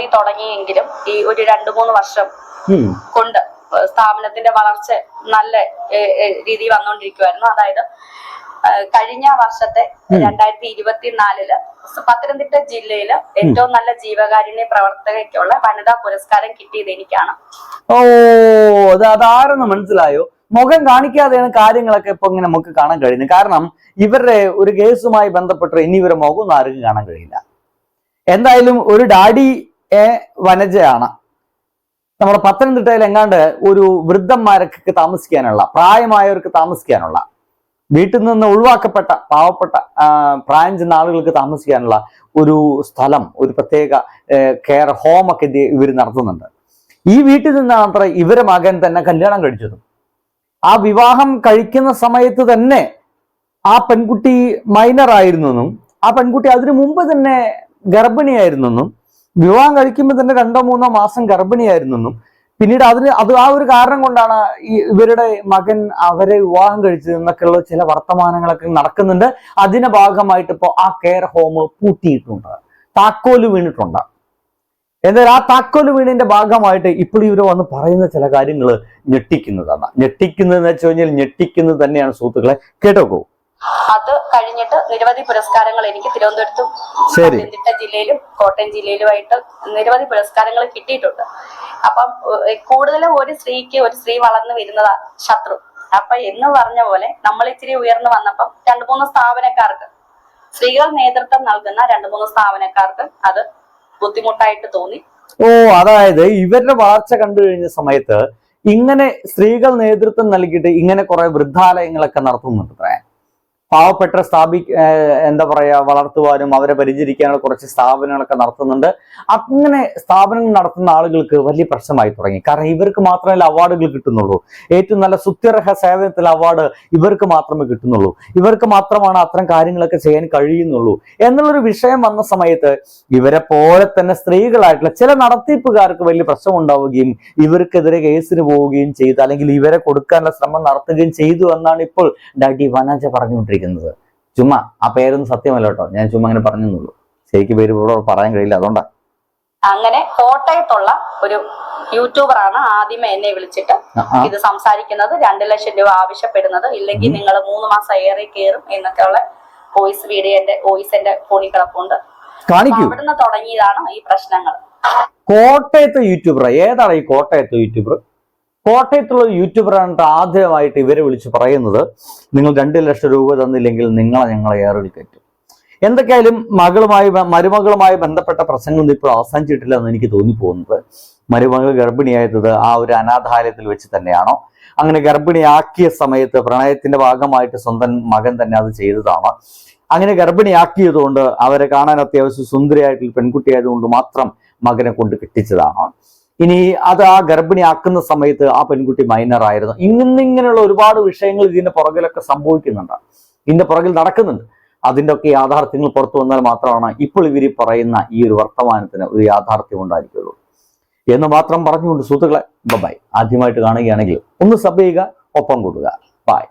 നടപടി തുടങ്ങിയെങ്കിലും ഈ ഒരു രണ്ടു മൂന്ന് വർഷം കൊണ്ട് സ്ഥാപനത്തിന്റെ വളർച്ച നല്ല രീതി വന്നുകൊണ്ടിരിക്കുവായിരുന്നു അതായത് കഴിഞ്ഞ വർഷത്തെ രണ്ടായിരത്തി ഇരുപത്തിനാലിൽ പത്തനംതിട്ട ജില്ലയിൽ ഏറ്റവും നല്ല ജീവകാരുണ്യ പ്രവർത്തകയ്ക്കുള്ള വനിതാ പുരസ്കാരം കിട്ടിയത് എനിക്കാണ്. ഓ അത് അതാരെന്ന് മനസ്സിലായോ? മുഖം കാണിക്കാതെയാണ് കാര്യങ്ങളൊക്കെ ഇപ്പൊ ഇങ്ങനെ നമുക്ക് കാണാൻ കഴിയുന്നത്. കാരണം ഇവരുടെ ഒരു കേസുമായി ബന്ധപ്പെട്ട് ഇനി ഇവരുടെ മുഖം ഒന്നും ആർക്കും കാണാൻ കഴിയില്ല. എന്തായാലും ഒരു ഡാഡി ഏ, വനജയാണ്. നമ്മുടെ പത്തനംതിട്ടയിൽ എങ്ങാണ്ട് ഒരു വൃദ്ധന്മാരൊക്കെ താമസിക്കാനുള്ള പ്രായമായവർക്ക് താമസിക്കാനുള്ള വീട്ടിൽ നിന്ന് ഒഴിവാക്കപ്പെട്ട പാവപ്പെട്ട പ്രായം ചെന്ന ആളുകൾക്ക് താമസിക്കാനുള്ള ഒരു സ്ഥലം ഒരു പ്രത്യേക കെയർ ഹോമൊക്കെ ഇവർ നടത്തുന്നുണ്ട്. ഈ വീട്ടിൽ നിന്നാണ് അത്ര ഇവരെ മകൻ തന്നെ കല്യാണം കഴിച്ചത്. ആ വിവാഹം കഴിക്കുന്ന സമയത്ത് തന്നെ ആ പെൺകുട്ടി മൈനർ ആയിരുന്നെന്നും ആ പെൺകുട്ടി അതിനു മുമ്പ് തന്നെ ഗർഭിണിയായിരുന്നെന്നും വിവാഹം കഴിക്കുമ്പോൾ തന്നെ രണ്ടോ മൂന്നോ മാസം ഗർഭിണിയായിരുന്നെന്നും പിന്നീട് അതിന് അത് ആ ഒരു കാരണം കൊണ്ടാണ് ഈ ഇവരുടെ മകൻ അവരെ വിവാഹം കഴിച്ചത് എന്നൊക്കെയുള്ള ചില വർത്തമാനങ്ങളൊക്കെ നടക്കുന്നുണ്ട്. അതിന്റെ ഭാഗമായിട്ട് ഇപ്പോൾ ആ കെയർ ഹോം പൂട്ടിയിട്ടുണ്ട്. താക്കോൽ വീണിട്ടുണ്ട്. എന്നാൽ ആ താക്കോൽ വീണിന്റെ ഭാഗമായിട്ട് ഇപ്പോൾ ഇവർ വന്ന് പറയുന്ന ചില കാര്യങ്ങൾ ഞെട്ടിക്കുന്നതാണ്. ഞെട്ടിക്കുന്നതെന്ന് വെച്ച് കഴിഞ്ഞാൽ ഞെട്ടിക്കുന്നത് തന്നെയാണ് സുഹൃത്തുക്കളെ. കേട്ടോക്കൂ അത് കഴിഞ്ഞിട്ട് നിരവധി പുരസ്കാരങ്ങൾ എനിക്ക് തിരുവനന്തപുരത്തും. പത്തനംതിട്ട ജില്ലയിലും കോട്ടയം ജില്ലയിലുമായിട്ട് നിരവധി പുരസ്കാരങ്ങൾ കിട്ടിയിട്ടുണ്ട്. അപ്പം കൂടുതലും ഒരു സ്ത്രീക്ക് ഒരു സ്ത്രീ വളർന്നു വരുന്നതാ ശത്രു. അപ്പൊ എന്ന് പറഞ്ഞ പോലെ നമ്മൾ ഇച്ചിരി ഉയർന്നു വന്നപ്പം രണ്ടു മൂന്ന് സ്ഥാപനക്കാർക്ക് സ്ത്രീകൾ നേതൃത്വം നൽകുന്ന രണ്ടു മൂന്ന് സ്ഥാപനക്കാർക്ക് അത് ബുദ്ധിമുട്ടായിട്ട് തോന്നി. ഓ അതായത് ഇവരുടെ വളർച്ച കണ്ടു കഴിഞ്ഞ സമയത്ത് ഇങ്ങനെ സ്ത്രീകൾ നേതൃത്വം നൽകിയിട്ട് ഇങ്ങനെ കുറെ വൃദ്ധാലയങ്ങളൊക്കെ നടത്തുന്നുണ്ട് അത്രേ പാവപ്പെട്ട സ്ഥാപി എന്താ പറയുക വളർത്തുവാനും അവരെ പരിചരിക്കാനുള്ള കുറച്ച് സ്ഥാപനങ്ങളൊക്കെ നടത്തുന്നുണ്ട്. അങ്ങനെ സ്ഥാപനങ്ങൾ നടത്തുന്ന ആളുകൾക്ക് വലിയ പ്രശ്നമായി തുടങ്ങി. കാരണം ഇവർക്ക് മാത്രമല്ല അവാർഡുകൾ കിട്ടുന്നുള്ളൂ. ഏറ്റവും നല്ല സുത്യർഹ സേവനത്തിൽ അവാർഡ് ഇവർക്ക് മാത്രമേ കിട്ടുന്നുള്ളൂ. ഇവർക്ക് മാത്രമാണ് അത്തരം കാര്യങ്ങളൊക്കെ ചെയ്യാൻ കഴിയുന്നുള്ളൂ. എന്നുള്ളൊരു വിഷയം വന്ന സമയത്ത് ഇവരെ പോലെ തന്നെ സ്ത്രീകളായിട്ടുള്ള ചില നടത്തിപ്പുകാർക്ക് വലിയ പ്രശ്നം ഉണ്ടാവുകയും ഇവർക്കെതിരെ കേസിന് പോവുകയും ചെയ്തു അല്ലെങ്കിൽ ഇവരെ കൊടുക്കാനുള്ള ശ്രമം നടത്തുകയും ചെയ്തു എന്നാണ് ഇപ്പോൾ ഡാഡി വനജ പറഞ്ഞുകൊണ്ടിരിക്കുന്നത്. ചുമ്മാ ആ പേരൊന്നും സത്യമല്ല കേട്ടോ. ഞാൻ ചുമ്മാ അങ്ങനെ പറഞ്ഞെന്നുള്ളൂ. ശരിക്കും പേര് ഇവിടെ പറയാൻ കഴിയില്ല അതുകൊണ്ടാ. അങ്ങനെ കോട്ടയത്തുള്ള ഒരു യൂട്യൂബർ ആണ് ആദ്യമേ എന്നെ വിളിച്ചിട്ട്. ഇത് സംസാരിക്കുന്നത്. രണ്ട് ലക്ഷം രൂപ ആവശ്യപ്പെടുന്നത്. ഇല്ലെങ്കിൽ നിങ്ങൾ മൂന്ന് മാസം ഏറെ കയറും എന്നൊക്കെയുള്ള വോയിസ് വീഡിയോ എന്റെ വോയിസ് എന്റെ ഫോണിൽ കിടപ്പുണ്ട്. അവിടുന്ന് തുടങ്ങിയതാണ് ഈ പ്രശ്നങ്ങൾ. കോട്ടയത്തെ യൂട്യൂബർ ഏതാണ് ഈ കോട്ടയത്തെ യൂട്യൂബർ കോട്ടയത്തുള്ള യൂട്യൂബറാണ് ആദ്യമായിട്ട് ഇവരെ വിളിച്ച് പറയുന്നത്. നിങ്ങൾ രണ്ട് ലക്ഷം രൂപ തന്നില്ലെങ്കിൽ നിങ്ങളെ ഞങ്ങളെ ഏറിൽ കയറ്റും. എന്തൊക്കെയായാലും മകളുമായി മരുമകളുമായി ബന്ധപ്പെട്ട പ്രശ്നങ്ങളൊന്നും ഇപ്പോൾ അവസാനിച്ചിട്ടില്ല എന്ന് എനിക്ക് തോന്നിപ്പോകുന്നത്. മരുമകൾ ഗർഭിണിയായത് ആ ഒരു അനാഥാലയത്തിൽ വെച്ച് തന്നെയാണോ? അങ്ങനെ ഗർഭിണിയാക്കിയ സമയത്ത് പ്രണയത്തിന്റെ ഭാഗമായിട്ട് സ്വന്തം മകൻ തന്നെ അത് ചെയ്തതാണ്. അങ്ങനെ ഗർഭിണിയാക്കിയതുകൊണ്ട് അവരെ കാണാൻ അത്യാവശ്യം സുന്ദരിയായിട്ടുള്ള പെൺകുട്ടിയായതുകൊണ്ട് മാത്രം മകനെ കൊണ്ട് കെട്ടിച്ചതാണ്. ഇനി അത് ആ ഗർഭിണിയാക്കുന്ന സമയത്ത് ആ പെൺകുട്ടി മൈനർ ആയിരുന്നു. ഇന്നിങ്ങനെയുള്ള ഒരുപാട് വിഷയങ്ങൾ ഇതിന്റെ പുറകിലൊക്കെ സംഭവിക്കുന്നുണ്ട്. ഇതിന്റെ പുറകിൽ നടക്കുന്നുണ്ട്. അതിന്റെ ഒക്കെ യാഥാർത്ഥ്യങ്ങൾ പുറത്തു വന്നാൽ മാത്രമാണ് ഇപ്പോൾ ഇവർ പറയുന്ന ഈ ഒരു വർത്തമാനത്തിന് ഒരു യാഥാർത്ഥ്യം ഉണ്ടായിരിക്കുള്ളൂ. എന്ന് മാത്രം പറഞ്ഞുകൊണ്ട് സുഹൃത്തുക്കളെ ബൈ ആദ്യമായിട്ട് കാണുകയാണെങ്കിൽ ഒന്ന് സബ് ചെയ്യുക ഒപ്പം കൊടുക്കുക ബൈ